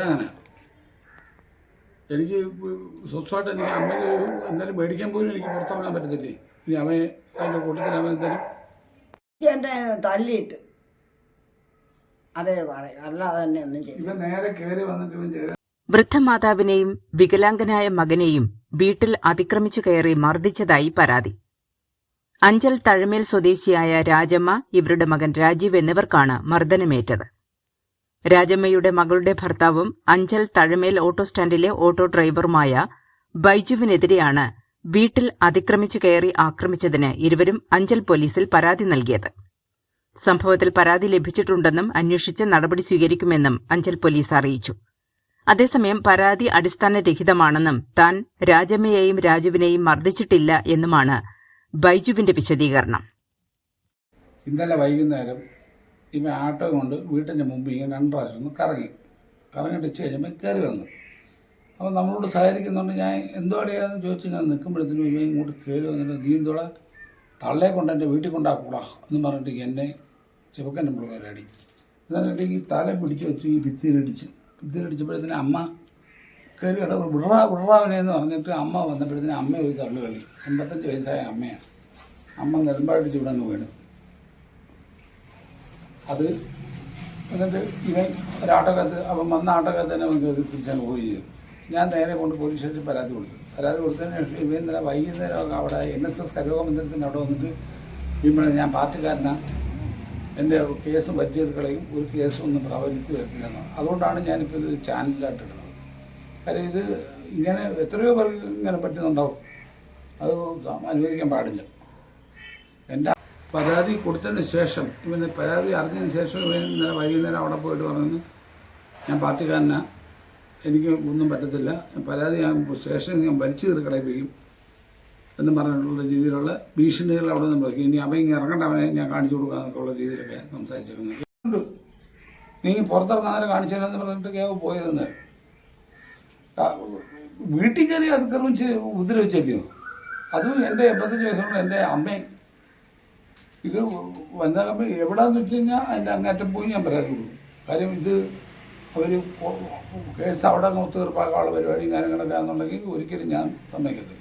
അങ്ങനെ എനിക്ക് സ്വസ്ഥമായിട്ട് എനിക്ക് അമ്മയ്ക്ക് എന്തായാലും മേടിക്കാൻ പോലും എനിക്ക് പുറത്തിറങ്ങാൻ പറ്റത്തില്ലേ? ഇനി അമ്മയെ അതിന്റെ കൂട്ടത്തിൽ അമ്മ എന്തായാലും എന്റെ തള്ളിയിട്ട്. അതേ പറയും. അല്ലാതെ തന്നെ ഒന്നും ചെയ്യും ഇവൻ നേരെ കയറി വന്നിട്ട് ഇവൻ ചെയ്ത വൃദ്ധമാതാവിനെയും വികലാംഗനായ മകനെയും വീട്ടിൽ അതിക്രമിച്ചു കയറി മർദ്ദിച്ചതായി പരാതി. അഞ്ചൽ തഴമേൽ സ്വദേശിയായ രാജമ്മ ഇവരുടെ മകൻ രാജീവ് എന്നിവർക്കാണ് മർദ്ദനമേറ്റത്. രാജമ്മയുടെ മകളുടെ ഭർത്താവും അഞ്ചൽ തഴമേൽ ഓട്ടോ സ്റ്റാൻഡിലെ ഓട്ടോ ഡ്രൈവറുമായ ബൈജുവിനെതിരെയാണ് വീട്ടിൽ അതിക്രമിച്ചു കയറി ആക്രമിച്ചതിന് ഇരുവരും അഞ്ചൽ പോലീസിൽ പരാതി നൽകിയത്. സംഭവത്തിൽ പരാതി ലഭിച്ചിട്ടുണ്ടെന്നും അന്വേഷിച്ച് നടപടി സ്വീകരിക്കുമെന്നും അഞ്ചൽ പോലീസ് അറിയിച്ചു. അതേസമയം പരാതി അടിസ്ഥാനരഹിതമാണെന്നും താൻ രാജമ്മയെയും രാജുവിനെയും മർദ്ദിച്ചിട്ടില്ല എന്നുമാണ് ബൈജുവിന്റെ വിശദീകരണം. ഇന്നലെ വൈകുന്നേരം ഇവൻ ആട്ടോ കൊണ്ട് വീട്ടിന്റെ മുമ്പ് ഇങ്ങനെ രണ്ട് പ്രാവശ്യം ഒന്ന് കറങ്ങി. കറങ്ങിട്ട് ഇച്ച് കഴിഞ്ഞപ്പോൾ കയറി വന്നു. അപ്പോൾ നമ്മളോട് സഹകരിക്കുന്നുണ്ട് ഞാൻ എന്തോ അടിയാന്ന് ചോദിച്ച് ഞാൻ നിൽക്കുമ്പോഴത്തേനും ഇവ ഇങ്ങോട്ട് കയറി വന്നിട്ട് നീന്തോളെ തള്ളേ കൊണ്ട് എന്റെ വീട്ടിൽ കൊണ്ടാക്കൂടാ? എന്ന് പറഞ്ഞിട്ട് എന്നെ ചെറുക്കൻ നമ്മൾ പേരടി എന്നിട്ട് ഈ തല പിടിച്ച് വെച്ച് ഈ ഭിത്തിയിലിടിച്ച്. ഭിത്തിയിലിടിച്ചപ്പോഴത്തേനും അമ്മ കയറി കിട വിടറാ വിടറാവനെ എന്ന് പറഞ്ഞിട്ട് അമ്മ വന്നപ്പോഴത്തേനും അമ്മ ഒരു തള്ളു കളി എൺപത്തഞ്ച് വയസ്സായ അമ്മയാണ്. അമ്മ നെടുമ്പാടിച്ച് ഇവിടെ അങ്ങ് വീണു. അത് എന്നിട്ട് ഇവൻ ഒരാട്ടക്കത്ത് അവൻ വന്ന ആട്ടക്കത്ത് തന്നെ അവൻ കയറി ചെയ്തു. ഞാൻ നേരെ കൊണ്ട് പോലീസ് സ്റ്റേഷനിൽ പരാതി കൊടുത്തു. പരാതി കൊടുത്തതിന് ശേഷം ഇവൻ ഇന്നലെ വൈകുന്നേരം അവിടെ എൻ എസ് എസ് കരോഗ മന്ദിരത്തിന്റെ അവിടെ വന്നിട്ട് ഇവിടെ ഞാൻ പാർട്ടിക്കാരനാ. എന്റെ കേസ് പരിചയക്കളെയും ഒരു കേസും ഒന്നും പ്രാബല്യത്തിൽ വരുത്തില്ലെന്ന് അതുകൊണ്ടാണ് ഞാനിപ്പോൾ ഇത് ചാനലിലായിട്ട് ഇടുന്നത്. കാര്യം ഇത് ഇങ്ങനെ എത്രയോ പേർക്ക് ഇങ്ങനെ പറ്റുന്നുണ്ടാവും. അത് അനുവദിക്കാൻ പാടില്ല. എന്റെ പരാതി കൊടുത്തതിന് ശേഷം ഇവന് പരാതി അറിഞ്ഞതിന് ശേഷം ഇവൻ ഇന്നലെ വൈകുന്നേരം അവിടെ പോയിട്ട് പറഞ്ഞു ഞാൻ പാർട്ടിക്കാരനാ എനിക്ക് ഒന്നും പറ്റത്തില്ല പരാതി ഞാൻ സ്റ്റേഷനിൽ ഞാൻ വലിച്ചു തീർക്കടയിപ്പിക്കും എന്ന് പറഞ്ഞിട്ടുള്ള രീതിയിലുള്ള ഭീഷണികൾ അവിടെ നിന്ന് മുടക്കി ഇനി അവൻ ഇങ്ങനെ ഇറങ്ങേണ്ട അവനെ ഞാൻ കാണിച്ചു കൊടുക്കുക എന്നൊക്കെയുള്ള രീതിയിലൊക്കെ സംസാരിച്ചിരുന്നു. നീ പുറത്തിറങ്ങാതെ കാണിച്ചു തരാമെന്ന് പറഞ്ഞിട്ട് കേവ് പോയതെന്ന്. വീട്ടിൽ കയറി അതിക്രമിച്ച് ഉപദ്രവിച്ചല്ലയോ അതും എന്റെ എൺപത്തഞ്ച് വയസ്സുള്ള എന്റെ അമ്മയും ഇത് വനിതാ കമ്പനി എവിടെയാന്ന് വെച്ച് കഴിഞ്ഞാൽ അതിന്റെ അങ്ങേറ്റം പോയി ഞാൻ പരാതി കാര്യം ഇത് അവർ കേസ് അവിടെ ഒത്തുതീർപ്പാക്കാനുള്ള പരിപാടി കാര്യങ്ങളൊക്കെ ആണെന്നുണ്ടെങ്കിൽ ഒരിക്കലും ഞാൻ സമ്മതിക്കത്തില്ല.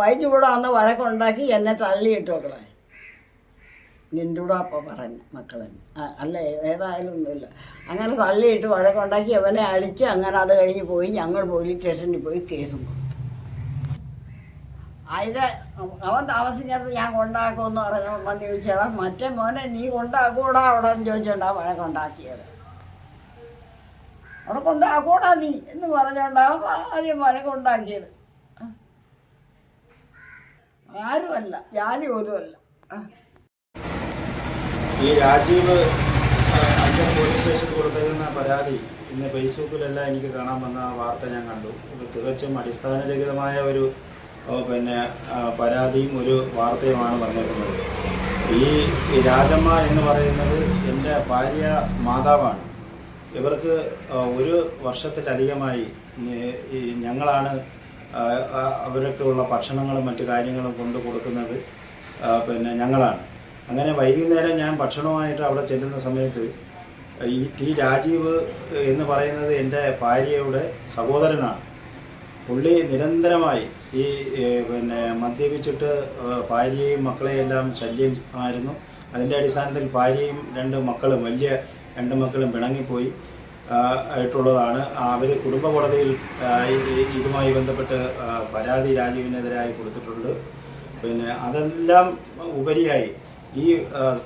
വൈദ്യു കൂടെ അന്ന് വഴക്കുണ്ടാക്കി എന്നെ തള്ളിയിട്ട് മക്കളെ നിന്റെ കൂടെ അപ്പം പറഞ്ഞു മക്കളെ. അല്ല ഏതായാലും ഒന്നുമില്ല. അങ്ങനെ തള്ളിയിട്ട് വഴക്കുണ്ടാക്കി അവനെ അടിച്ച് അങ്ങനെ അത് കഴിഞ്ഞ് പോയി ഞങ്ങൾ പോലീസ് സ്റ്റേഷനിൽ പോയി കേസും കൊടുത്തു അതിന് അവൻ താമസിക്കാത്ത ഞാൻ കൊണ്ടാക്കുമെന്ന് പറഞ്ഞ വന്ന് ചോദിച്ചാടാ മറ്റേ മോനെ നീ കൊണ്ടാക്കൂടാ അവിടെ? എന്ന് ചോദിച്ചോണ്ടാ വഴക്കുണ്ടാക്കിയത് അവിടെ കൊണ്ടാക്കൂടാ നീ? എന്ന് പറഞ്ഞോണ്ടാ ആദ്യം വഴക്കുണ്ടാക്കിയത് ആരുമല്ല ജാതി പോലും അല്ല. ആ. ഈ രാജീവ് പോലീസ് സ്റ്റേഷനിൽ കൊടുത്തേക്കുന്ന പരാതി ഇന്ന് ഫേസ്ബുക്കിലെല്ലാം എനിക്ക് കാണാൻ വന്ന വാർത്ത ഞാൻ കണ്ടു. തികച്ചും അടിസ്ഥാനരഹിതമായ ഒരു പിന്നെ പരാതിയും ഒരു വാർത്തയുമാണ് വന്നേക്കുന്നത് ഈ രാജമ്മ എന്ന് പറയുന്നത് എന്റെ ഭാര്യ മാതാവാണ്. ഇവർക്ക് ഒരു വർഷത്തിലധികമായി ഞങ്ങളാണ് അവരൊക്കെയുള്ള ഭക്ഷണങ്ങളും മറ്റു കാര്യങ്ങളും കൊണ്ടു കൊടുക്കുന്നത് പിന്നെ ഞങ്ങളാണ്. അങ്ങനെ വൈകുന്നേരം ഞാൻ ഭക്ഷണമായിട്ട് അവിടെ ചെല്ലുന്ന സമയത്ത് ഈ ടി രാജീവ് എന്ന് പറയുന്നത് എന്റെ ഭാര്യയുടെ സഹോദരനാണ്. പുള്ളി നിരന്തരമായി ഈ പിന്നെ മദ്യപിച്ചിട്ട് ഭാര്യയും മക്കളെയെല്ലാം ശല്യം ആയിരുന്നു. അതിന്റെ അടിസ്ഥാനത്തിൽ ഭാര്യയും രണ്ട് മക്കളും വലിയ രണ്ട് മക്കളും പിണങ്ങിപ്പോയി ആയിട്ടുള്ളതാണ്. അവർ കുടുംബ കോടതിയിൽ ഇതുമായി ബന്ധപ്പെട്ട് പരാതി രാജീവിനെതിരായി കൊടുത്തിട്ടുണ്ട്. പിന്നെ അതെല്ലാം ഉപരിയായി ഈ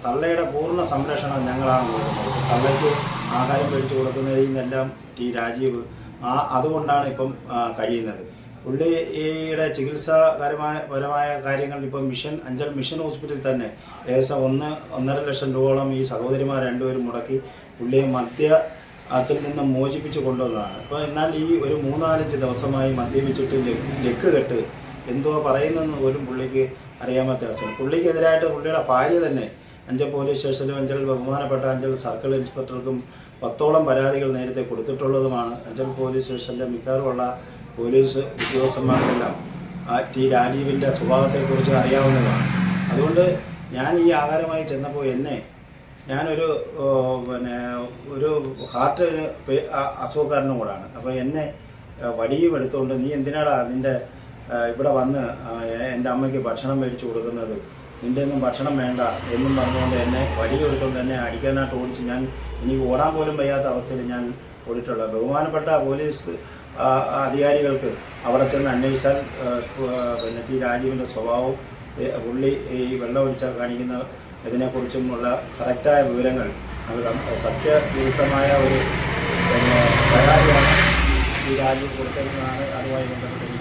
തള്ളയുടെ പൂർണ സംരക്ഷണം ഞങ്ങളാണ് കൊടുക്കുന്നത്. തള്ളയ്ക്ക് ആഹാരം മേടിച്ചു കൊടുക്കുന്നതിൽ നിന്നെല്ലാം ടി രാജീവ് ആ അതുകൊണ്ടാണ് ഇപ്പം കഴിയുന്നത്. പുള്ളിയുടെ ചികിത്സാപരമായ പരമായ കാര്യങ്ങൾ ഇപ്പം മിഷൻ അഞ്ചൽ മിഷൻ ഹോസ്പിറ്റലിൽ തന്നെ ഏകദേശം ഒന്ന് ഒന്നര ലക്ഷം രൂപയോളം ഈ സഹോദരിമാർ രണ്ടുപേരും മുടക്കി പുള്ളിയെ മദ്യ അതിൽ നിന്ന് മോചിപ്പിച്ച് കൊണ്ടുവന്നതാണ്. അപ്പോൾ എന്നാൽ ഈ ഒരു മൂന്നാലഞ്ച് ദിവസമായി മദ്യപിച്ചിട്ട് ലെക്ക് കെട്ട് എന്തോ പറയുന്നെന്ന് പോലും പുള്ളിക്ക് അറിയാമത്ത അവസ്ഥയാണ്. പുള്ളിക്കെതിരായിട്ട് പുള്ളിയുടെ ഭാര്യ തന്നെ അഞ്ചൽ പോലീസ് സ്റ്റേഷനിലും അഞ്ചൽ ബഹുമാനപ്പെട്ട അഞ്ചൽ സർക്കിൾ ഇൻസ്പെക്ടർക്കും പത്തോളം പരാതികൾ നേരത്തെ കൊടുത്തിട്ടുള്ളതുമാണ്. അഞ്ചൽ പോലീസ് സ്റ്റേഷന്റെ മിക്കവാറുമുള്ള പോലീസ് ഉദ്യോഗസ്ഥന്മാർക്കെല്ലാം ആ ടി രാജീവിന്റെ സ്വഭാവത്തെക്കുറിച്ച് അറിയാവുന്നതാണ്. അതുകൊണ്ട് ഞാൻ ഈ ആഹാരമായി ചെന്നപ്പോൾ എന്നെ ഞാനൊരു പിന്നെ ഒരു ഹാർട്ട് അസുഖക്കാരനും കൂടാണ്. അപ്പോൾ എന്നെ വടിയും എടുത്തുകൊണ്ട് നീ എന്തിനാടാ നിന്റെ ഇവിടെ വന്ന് എന്റെ അമ്മയ്ക്ക് ഭക്ഷണം മേടിച്ചു കൊടുക്കുന്നത്? നിന്റെ ഒന്നും ഭക്ഷണം വേണ്ട എന്നും പറഞ്ഞുകൊണ്ട് എന്നെ വടി എടുത്തുകൊണ്ട് എന്നെ അടിക്കാനായിട്ട് ഓടിച്ച് ഞാൻ എനിക്ക് ഓടാൻ പോലും വയ്യാത്ത അവസ്ഥയിൽ ഞാൻ ഓടിയിട്ടുള്ള ബഹുമാനപ്പെട്ട പോലീസ് അധികാരികൾക്ക് അവിടെ ചെന്ന് അന്വേഷിച്ചാൽ പിന്നെ ടി രാജീവിന്റെ സ്വഭാവവും പുള്ളി ഈ വെള്ളമൊഴിച്ചാൽ കാണിക്കുന്ന ഇതിനെക്കുറിച്ചുമുള്ള കറക്റ്റായ വിവരങ്ങൾ നൽകാം സത്യവിരുദ്ധമായ ഒരു പരാതിയാണ് ഈ രാജ്യം കൊടുത്തതെന്നാണ് അതുമായി ബന്ധപ്പെട്ട് എനിക്ക്